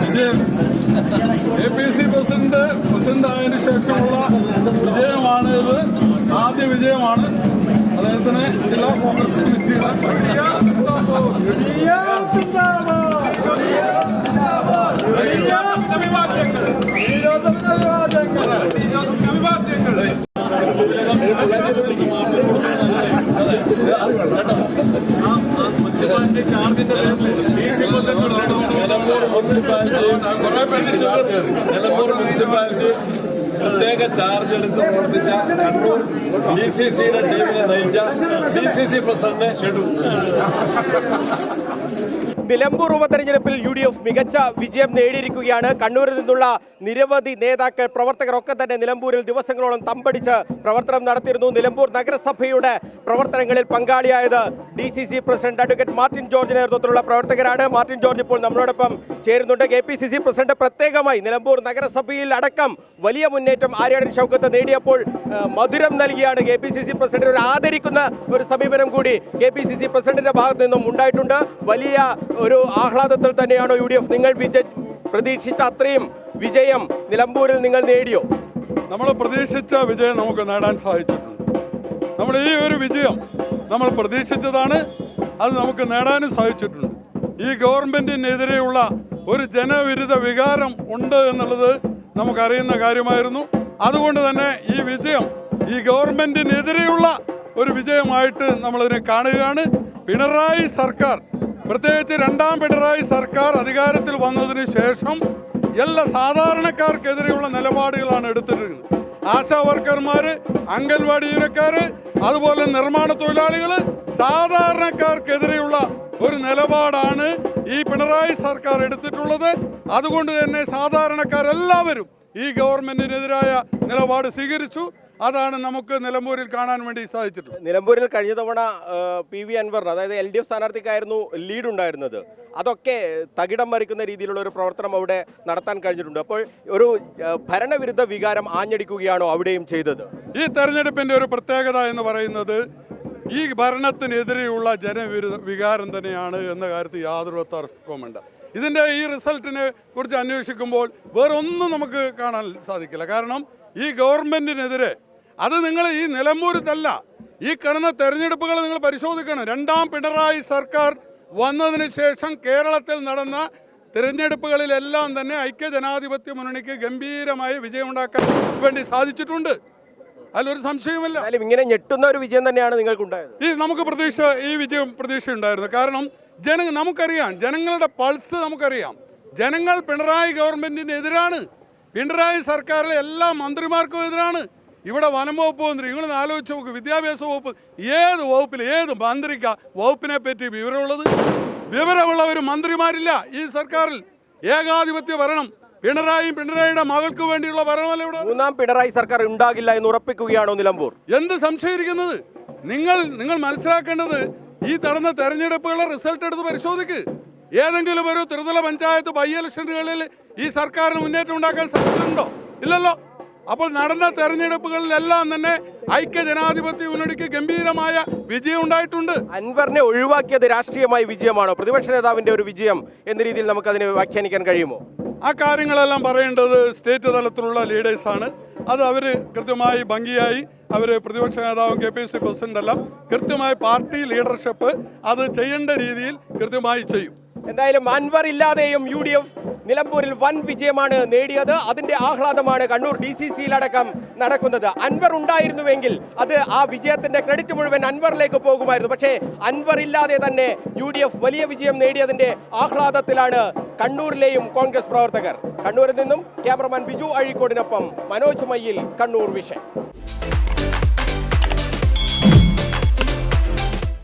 വിജയം A P C president president ആയതിനു ശേഷമുള്ള വിജയമാണ് ഇത്. ആദ്യ വിജയമാണ്. അദ്ദേഹത്തിന് ജില്ലാ കോൺഗ്രസ് കമ്മിറ്റിയുടെ കുറെ പേര് ചാർജ് ചെയ്തു. നിലമ്പൂർ മുനിസിപ്പാലിറ്റി പ്രത്യേക ചാർജ് എടുത്ത് പ്രവർത്തിച്ച കണ്ണൂർ ഡി സി സിയുടെ ടീമിനെ നയിച്ച D C C president laddu Nilambur ഉപതെരഞ്ഞെടുപ്പിൽ യു ഡി എഫ് മികച്ച വിജയം നേടിയിരിക്കുകയാണ്. കണ്ണൂരിൽ നിന്നുള്ള നിരവധി നേതാക്കൾ പ്രവർത്തകർ ഒക്കെ തന്നെ നിലമ്പൂരിൽ ദിവസങ്ങളോളം തമ്പടിച്ച് പ്രവർത്തനം നടത്തിയിരുന്നു. നിലമ്പൂർ നഗരസഭയുടെ പ്രവർത്തനങ്ങളിൽ പങ്കാളിയായത് D C C president advocate Martin George നേതൃത്വത്തിലുള്ള പ്രവർത്തകരാണ്. മാർട്ടിൻ ജോർജ് ഇപ്പോൾ നമ്മളോടൊപ്പം ചേരുന്നുണ്ട്. K P C C president പ്രത്യേകമായി നിലമ്പൂർ നഗരസഭയിൽ അടക്കം വലിയ മുന്നേറ്റം ആര്യാടൻ ഷൗക്കത്ത് നേടിയപ്പോൾ മധുരം നൽകിയാണ് K P C C president. ഒരു ആദരിക്കുന്ന ഒരു സമീപനം കൂടി കെ പി സി സി പ്രസിഡന്റിന്റെ ഭാഗത്ത് നിന്നും ഉണ്ടായിട്ടുണ്ട്. വലിയ ഒരു ആഹ്ലാദത്തിൽ തന്നെയാണോ യു ഡി എഫ്. നിങ്ങൾ വിജ പ്രതീക്ഷിച്ച അത്രയും വിജയം നിലമ്പൂരിൽ നിങ്ങൾ നേടിയോ? നമ്മൾ പ്രതീക്ഷിച്ച വിജയം നമുക്ക് നേടാൻ സാധിച്ചിട്ടുണ്ട്. നമ്മൾ ഈ ഒരു വിജയം നമ്മൾ പ്രതീക്ഷിച്ചതാണ് അത് നമുക്ക് നേടാനും സാധിച്ചിട്ടുണ്ട്. ഈ ഗവൺമെന്റിനെതിരെയുള്ള ഒരു ജനവിരുദ്ധ വികാരം ഉണ്ട് എന്നുള്ളത് നമുക്കറിയുന്ന കാര്യമായിരുന്നു. അതുകൊണ്ട് തന്നെ ഈ വിജയം ഈ ഗവൺമെന്റിനെതിരെയുള്ള ഒരു വിജയമായിട്ട് നമ്മളതിനെ കാണുകയാണ്. പിണറായി സർക്കാർ പ്രത്യേകിച്ച് രണ്ടാം പിണറായി സർക്കാർ അധികാരത്തിൽ വന്നതിന് ശേഷം എല്ലാ സാധാരണക്കാർക്കെതിരെയുള്ള നിലപാടുകളാണ് എടുത്തിരിക്കുന്നത് ആശാ വർക്കർമാർ അംഗൻവാടി ജീവനക്കാർ അതുപോലെ നിർമ്മാണ തൊഴിലാളികൾ സാധാരണക്കാർക്കെതിരെയുള്ള ഒരു നിലപാടാണ് ഈ പിണറായി സർക്കാർ എടുത്തിട്ടുള്ളത്. അതുകൊണ്ട് തന്നെ സാധാരണക്കാരെല്ലാവരും ഈ ഗവൺമെന്റിനെതിരായ നിലപാട് സ്വീകരിച്ചു. അതാണ് നമുക്ക് നിലമ്പൂരിൽ കാണാൻ വേണ്ടി സാധിച്ചിട്ടുള്ളത്. നിലമ്പൂരിൽ കഴിഞ്ഞ തവണ പി വി അൻവറിന് അതായത് എൽ ഡി എഫ് സ്ഥാനാർത്ഥിക്കായിരുന്നു ലീഡ് ഉണ്ടായിരുന്നത്. അതൊക്കെ തകിടം മറിക്കുന്ന രീതിയിലുള്ള ഒരു പ്രവർത്തനം അവിടെ നടത്താൻ കഴിഞ്ഞിട്ടുണ്ട്. അപ്പോൾ ഒരു ഭരണവിരുദ്ധ വികാരം ആഞ്ഞടിക്കുകയാണോ അവിടെയും ചെയ്തത്? ഈ തെരഞ്ഞെടുപ്പിന്റെ ഒരു പ്രത്യേകത എന്ന് പറയുന്നത് ഈ ഭരണത്തിനെതിരെയുള്ള ജനവിരുദ്ധ വികാരം തന്നെയാണ് എന്ന കാര്യത്തിൽ യാതൊരു തർക്കവുമുണ്ട് ഇതിന്റെ ഇതിന്റെ ഈ റിസൾട്ടിനെ കുറിച്ച് അന്വേഷിക്കുമ്പോൾ വേറൊന്നും നമുക്ക് കാണാൻ സാധിക്കില്ല. കാരണം ഈ ഗവൺമെന്റിനെതിരെ അത് നിങ്ങൾ ഈ നിലമ്പൂരത്തല്ല ഈ കിടന്ന തെരഞ്ഞെടുപ്പുകൾ നിങ്ങൾ പരിശോധിക്കണം. രണ്ടാം പിണറായി സർക്കാർ വന്നതിന് ശേഷം കേരളത്തിൽ നടന്ന തിരഞ്ഞെടുപ്പുകളിലെല്ലാം തന്നെ ഐക്യ ജനാധിപത്യ മുന്നണിക്ക് ഗംഭീരമായ വിജയമുണ്ടാക്കാൻ വേണ്ടി സാധിച്ചിട്ടുണ്ട്. അതിലൊരു സംശയമില്ല ഇങ്ങനെ ഞെട്ടുന്ന ഒരു വിജയം തന്നെയാണ് നിങ്ങൾക്കുണ്ടായത്. ഈ നമുക്ക് പ്രതീക്ഷ ഈ വിജയം പ്രതീക്ഷ ഉണ്ടായിരുന്നു കാരണം ജന നമുക്കറിയാം ജനങ്ങളുടെ പൾസ് നമുക്കറിയാം. ജനങ്ങൾ പിണറായി ഗവൺമെന്റിന് എതിരാണ് പിണറായി സർക്കാരിലെ എല്ലാ മന്ത്രിമാർക്കും എതിരാണ്. ഇവിടെ വനം വകുപ്പ് മന്ത്രി നിങ്ങൾ ആലോചിച്ച് നോക്ക് വിദ്യാഭ്യാസ വകുപ്പ് ഏത് വകുപ്പിൽ ഏത് മന്ത്രിക്ക വകുപ്പിനെ പറ്റി വിവരമുള്ളത്? വിവരമുള്ള ഒരു മന്ത്രിമാരില്ല ഈ സർക്കാരിൽ. ഏകാധിപത്യ ഭരണം. പിണറായി പിണറായിയുടെ മകൾക്ക് വേണ്ടിയുള്ള ഭരണമല്ല ഇവിടെ. മൂന്നാം പിണറായി സർക്കാർ ഉണ്ടാകില്ല എന്ന് ഉറപ്പിക്കുകയാണോ നിലമ്പൂർ? എന്ത് സംശയിക്കുന്നത് നിങ്ങൾ നിങ്ങൾ മനസ്സിലാക്കേണ്ടത് ഈ നടന്ന തെരഞ്ഞെടുപ്പുകളുടെ റിസൾട്ട് എടുത്ത് പരിശോധിക്ക്. ഏതെങ്കിലും ഒരു ത്രിതല പഞ്ചായത്ത് ബൈ ഇലക്ഷനുകളിൽ ഈ സർക്കാരിന് മുന്നേറ്റം ഉണ്ടാക്കാൻ സാധ്യതയുണ്ടോ? ഇല്ലല്ലോ. അപ്പോൾ നടന്ന തെരഞ്ഞെടുപ്പുകളിലെല്ലാം തന്നെ ഐക്യ ജനാധിപത്യ മുന്നണിക്ക് ഗംഭീരമായ വിജയം ഉണ്ടായിട്ടുണ്ട്. അൻവറിനെ ഒഴിവാക്കിയത് രാഷ്ട്രീയമായ വിജയമാണോ? പ്രതിപക്ഷ നേതാവിന്റെ ഒരു വിജയം എന്ന രീതിയിൽ നമുക്ക് അതിനെ വ്യാഖ്യാനിക്കാൻ കഴിയുമോ? ആ കാര്യങ്ങളെല്ലാം പറയേണ്ടത് സ്റ്റേറ്റ് തലത്തിലുള്ള ലീഡേഴ്സാണ് അത് അവർ കൃത്യമായി ഭംഗിയായി അവർ പ്രതിപക്ഷ നേതാവും കെ പി സി പ്രസിഡന്റെല്ലാം കൃത്യമായി പാർട്ടി ലീഡർഷിപ്പ് അത് ചെയ്യേണ്ട രീതിയിൽ കൃത്യമായി ചെയ്യും. എന്തായാലും അൻവർ ഇല്ലാതെയും യു ഡി എഫ് നിലമ്പൂരിൽ വൻ വിജയമാണ് നേടിയത്. അതിന്റെ ആഹ്ലാദമാണ് കണ്ണൂർ ഡി സി സിയിലടക്കം നടക്കുന്നത്. അൻവർ ഉണ്ടായിരുന്നുവെങ്കിൽ അത് ആ വിജയത്തിന്റെ ക്രെഡിറ്റ് മുഴുവൻ അൻവറിലേക്ക് പോകുമായിരുന്നു. പക്ഷേ അൻവർ ഇല്ലാതെ തന്നെ യു ഡി എഫ് വലിയ വിജയം നേടിയതിന്റെ ആഹ്ലാദത്തിലാണ് കണ്ണൂരിലെയും കോൺഗ്രസ് പ്രവർത്തകർ. കണ്ണൂരിൽ നിന്നും ക്യാമറമാൻ ബിജു അഴീക്കോടിനൊപ്പം മനോജ് മയ്യിൽ കണ്ണൂർ വിഷൻ.